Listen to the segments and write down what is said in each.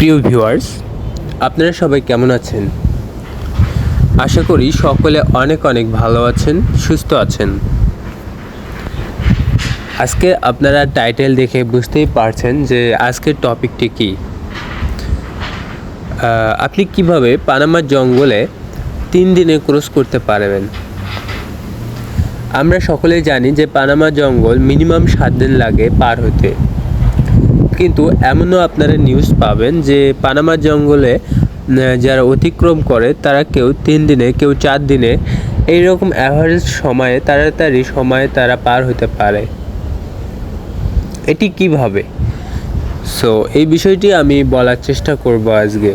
প্রিয় ভিউয়ার্স, আপনারা সবাই কেমন আছেন? আশা করি সকলে অনেক অনেক ভালো আছেন, সুস্থ আছেন। আজকে আপনারা টাইটেল দেখে বুঝতেই পারছেন যে আজকের টপিকটি কী। আপনি কীভাবে পানামার জঙ্গলে তিন দিনে ক্রস করতে পারবেন? আমরা সকলেই জানি যে পানামা জঙ্গল মিনিমাম সাত দিন লাগে পার হতে। কিন্তু এমনও আপনারা নিউজ পাবেন যে পানামা জঙ্গলে যারা অতিক্রম করে, তারা কেউ তিন দিনে, কেউ চার দিনে এইরকম অ্যাভারেজ সময়ে, তাড়াতাড়ি সময়ে তারা পার হতে পারে। এটি কীভাবে? সো এই বিষয়টি আমি বলার চেষ্টা করব আজকে।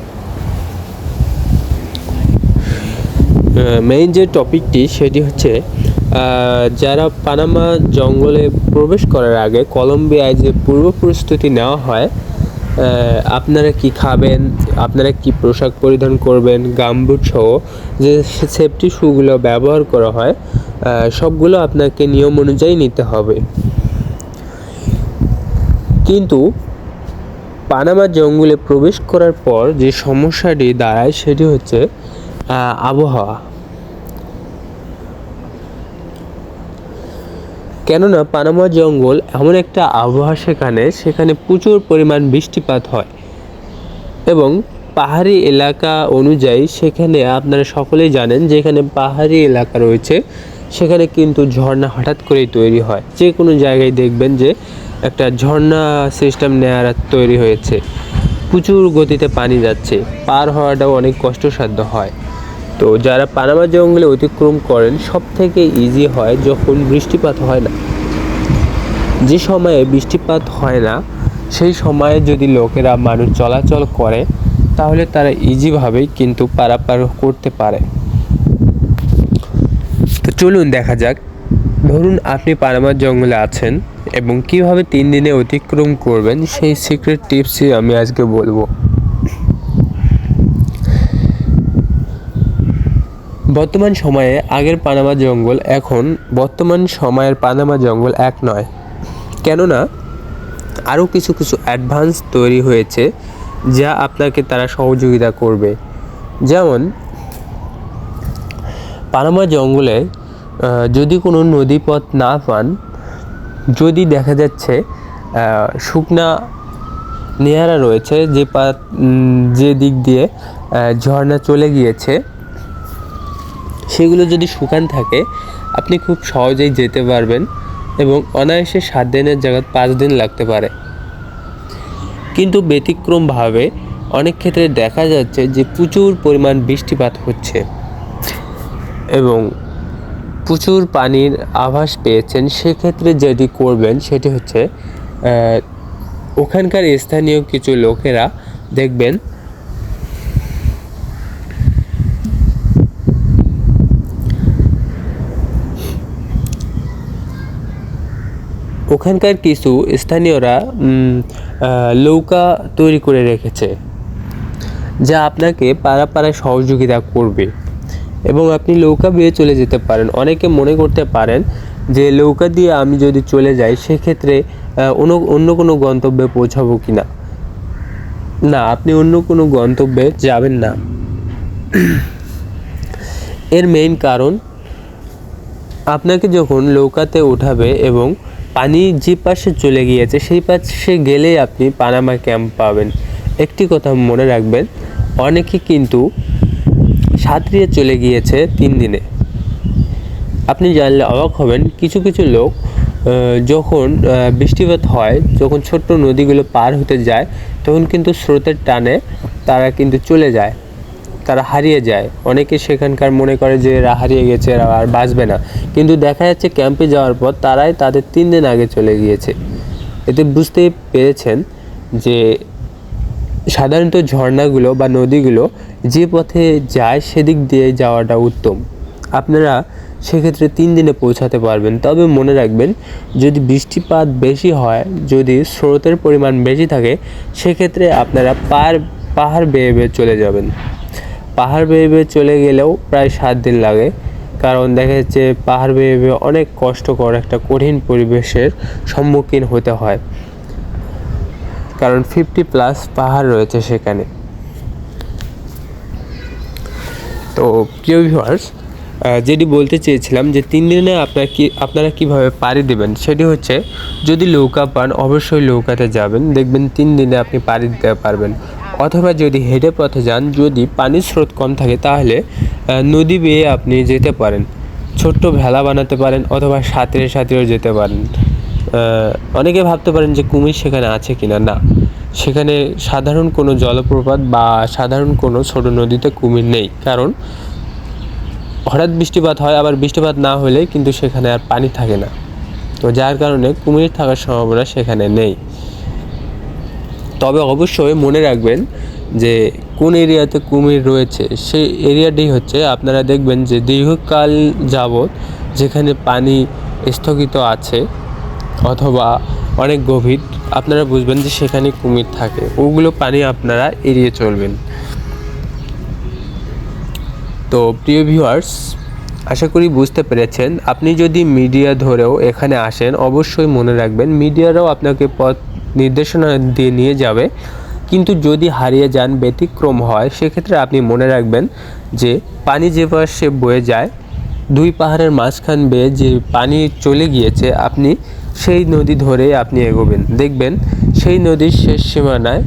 মেইন যে টপিকটি সেটি হচ্ছে যারা পানামা জঙ্গলে প্রবেশ করার আগে কলম্বিয়ায় যে পূর্ব প্রস্তুতি নেওয়া হয় আপনারা কি খাবেন? আপনারা কি পোশাক পরিধান করবেন? গামবুট সহ যে সেফটি শুগুলো ব্যবহার করা হয় সবগুলো আপনাকে নিয়ম অনুযায়ী নিতে হবে। কিন্তু পানামা জঙ্গলে প্রবেশ করার পর যে সমস্যাটি দাঁড়ায় সেটি হচ্ছে আবহাওয়া। কেননা পানামা জঙ্গল এমন একটা আবহাওয়া সেখানে সেখানে প্রচুর পরিমাণ বৃষ্টিপাত হয়। এবং পাহাড়ি এলাকা অনুযায়ী সেখানে আপনারা সকলেই জানেন যে এখানে পাহাড়ি এলাকা রয়েছে, সেখানে কিন্তু ঝর্ণা হঠাৎ করেই তৈরি হয়। যে কোনো জায়গায় দেখবেন যে একটা ঝর্ণা সিস্টেম নেয়ার তৈরি হয়েছে। প্রচুর গতিতে পানি যাচ্ছে। পার হওয়াটাও অনেক কষ্টসাধ্য হয়। তো যারা পানামা জঙ্গলে অতিক্রম করেন সব থেকে ইজি হয় যখন বৃষ্টিপাত হয় না। যে সময়ে বৃষ্টিপাত হয় না, সেই সময়ে যদি লোকেরা মানুষ চলাচল করে, তাহলে তারা ইজিভাবেই কিন্তু পারাপার করতে পারে। তো চলুন দেখা যাক। ধরুন আপনি পানামার জঙ্গলে আছেন এবং কীভাবে তিন দিনে অতিক্রম করবেন, সেই সিক্রেট টিপসই আমি আজকে বলব। বর্তমান সময়ে আগের পানামা জঙ্গল এখন বর্তমান সময়ের পানামা জঙ্গল এক নয়। কেননা, আরও কিছু কিছু অ্যাডভান্স তৈরি হয়েছে যা আপনাকে তারা সহযোগিতা করবে। যেমন, পানামা জঙ্গলে যদি কোনো নদীপথ না পান, যদি দেখা যাচ্ছে শুকনা নেহারা রয়েছে যে পা যে দিক দিয়ে ঝর্ণা চলে গিয়েছে সেগুলো যদি শুকান থাকে, আপনি খুব সহজেই যেতে পারবেন এবং অনায়াসে সাত দিনের জায়গায় পাঁচ দিন লাগতে পারে। কিন্তু ব্যতিক্রমভাবে অনেক ক্ষেত্রে দেখা যাচ্ছে যে প্রচুর পরিমাণ বৃষ্টিপাত হচ্ছে এবং প্রচুর পানির আভাস পেয়েছেন। সেক্ষেত্রে যেটি করবেন সেটি হচ্ছে ওখানকার স্থানীয় কিছু লোকেরা দেখবেন ওখানকার কিছু স্থানীয়রা নৌকা তৈরি করে রেখেছে, যা আপনাকে পাড়াপাড়ায় সহযোগিতা করবে এবং আপনি নৌকা বেয়ে চলে যেতে পারেন। অনেকে মনে করতে পারেন যে নৌকা দিয়ে আমি যদি চলে যাই, সেক্ষেত্রে অন্য অন্য কোনো গন্তব্যে পৌঁছাবো কি না? না, আপনি অন্য কোনো গন্তব্যে যাবেন না। এর মেইন কারণ, আপনাকে যখন নৌকাতে উঠাবে এবং পানি যে পাশে চলে গিয়েছে, সেই পাশে গেলেই আপনি পানামা ক্যাম্প পাবেন। একটি কথা মনে রাখবেন, অনেকে কিন্তু সাঁতরিয়ে চলে গিয়েছে তিন দিনে। আপনি জানলে অবাক হবেন, কিছু কিছু লোক যখন বৃষ্টিপাত হয়, যখন ছোট্ট নদীগুলো পার হতে যায়, তখন কিন্তু স্রোতের টানে তারা কিন্তু চলে যায়। তারা হারিয়ে যায়। অনেকে সেখানকার মনে করে যে এরা হারিয়ে গেছে, এরা আর বাঁচবে না। কিন্তু দেখা যাচ্ছে ক্যাম্পে যাওয়ার পর তারাই তাদের তিন দিন আগে চলে গিয়েছে। এতে বুঝতেই পেরেছেন যে সাধারণত ঝর্ণাগুলো বা নদীগুলো যে পথে যায় সেদিক দিয়ে যাওয়াটা উত্তম। আপনারা সেক্ষেত্রে তিন দিনে পৌঁছাতে পারবেন। তবে মনে রাখবেন, যদি বৃষ্টিপাত বেশি হয়, যদি স্রোতের পরিমাণ বেশি থাকে, সেক্ষেত্রে আপনারা পার, পাহাড় বেয়ে বেয়ে চলে যাবেন। পাহাড় বেয়ে বেয়ে চলে গেলেও প্রায় সাত দিন লাগে। কারণ দেখা যাচ্ছে পাহাড় বেয়ে বেয়ে অনেক কষ্টকর একটা কঠিন পরিবেশের সম্মুখীন হতে হয়। কারণ ফিফটি প্লাস পাহাড় রয়েছে সেখানে। তো প্রিয় ভিউয়ার্স যেটি বলতে চেয়েছিলাম যে তিন দিনে আপনারা কি, আপনারা কীভাবে পাড়ি দেবেন, সেটি হচ্ছে যদি নৌকা পান, অবশ্যই নৌকাতে যাবেন। দেখবেন তিন দিনে আপনি পাড়ি দিতে পারবেন। অথবা যদি হেঁটে পথে যান, যদি পানির স্রোত কম থাকে, তাহলে নদী বেয়ে আপনি যেতে পারেন। ছোট্ট ভেলা বানাতে পারেন অথবা সাঁতরে সাঁতরেও যেতে পারেন। অনেকে ভাবতে পারেন যে কুমির সেখানে আছে কিনা। না, সেখানে সাধারণ কোনো জলপ্রপাত বা সাধারণ কোনো ছোট নদীতে কুমির নেই। কারণ, হঠাৎ বৃষ্টিপাত হয়, আবার বৃষ্টিপাত না হলে কিন্তু সেখানে আর পানি থাকে না। তো যার কারণে কুমির থাকার সম্ভাবনা সেখানে নেই। তবে অবশ্যই মনে রাখবেন যে কোন এরিয়াতে কুমির রয়েছে, সেই এরিয়াটি হচ্ছে আপনারা দেখবেন যে দীর্ঘকাল যাবৎ যেখানে পানি স্থগিত আছে অথবা অনেক গভীর, আপনারা বুঝবেন যে সেখানে কুমির থাকে। ওগুলো পানি আপনারা এড়িয়ে চলবেন। তো প্রিয় ভিউয়ার্স আশা করি বুঝতে পেরেছেন। আপনি যদি মিডিয়া ধরেও এখানে আসেন, অবশ্যই মনে রাখবেন মিডিয়ারাও আপনাকে পথ নির্দেশনা দিয়ে নিয়ে যাবে। কিন্তু যদি হারিয়ে যান, ব্যতিক্রম হয়, সেক্ষেত্রে আপনি মনে রাখবেন যে পানি যে পাশে বয়ে যায়, দুই পাহাড়ের মাঝখান বেয়ে যে পানি চলে গিয়েছে, আপনি সেই নদী ধরে আপনি এগোবেন। দেখবেন সেই নদীর শেষ সীমানায়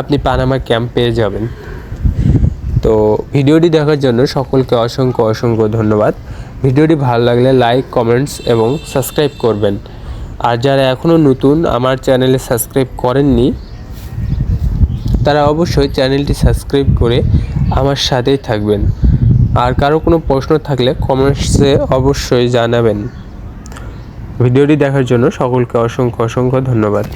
আপনি পানামা ক্যাম্প পেয়ে যাবেন। তো ভিডিওটি দেখার জন্য সকলকে অসংখ্য অসংখ্য ধন্যবাদ। ভিডিওটি ভালো লাগলে লাইক, কমেন্টস এবং সাবস্ক্রাইব করবেন। আর যারা এখনও নতুন, আমার চ্যানেলে সাবস্ক্রাইব করেননি, তারা অবশ্যই চ্যানেলটি সাবস্ক্রাইব করে আমার সাথেই থাকবেন। আর কারও কোনো প্রশ্ন থাকলে কমেন্টসে অবশ্যই জানাবেন। ভিডিওটি দেখার জন্য সকলকে অসংখ্য অসংখ্য ধন্যবাদ।